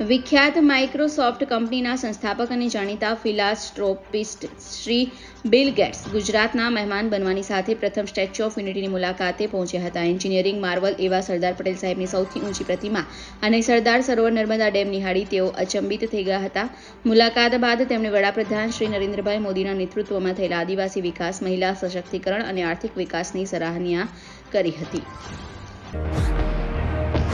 વિખ્યાત માઇક્રોસોફ્ટ કંપનીના સંસ્થાપક અને જાણીતા ફિલાસ્ટ્રોપિસ્ટ શ્રી બિલ ગેટ્સ ગુજરાતના મહેમાન બનવાની સાથે પ્રથમ સ્ટેચ્યુ ઓફ યુનિટીની મુલાકાતે પહોંચ્યા હતા. એન્જિનિયરિંગ માર્વલ એવા સરદાર પટેલ સાહેબની સૌથી ઊંચી પ્રતિમા અને સરદાર સરોવર નર્મદા ડેમ નિહાળી તેઓ અચંબિત થઈ ગયા હતા. મુલાકાત બાદ તેમણે વડાપ્રધાન શ્રી નરેન્દ્રભાઈ મોદીના નેતૃત્વમાં થયેલા આદિવાસી વિકાસ, મહિલા સશક્તિકરણ અને આર્થિક વિકાસની સરાહનીય કરી હતી.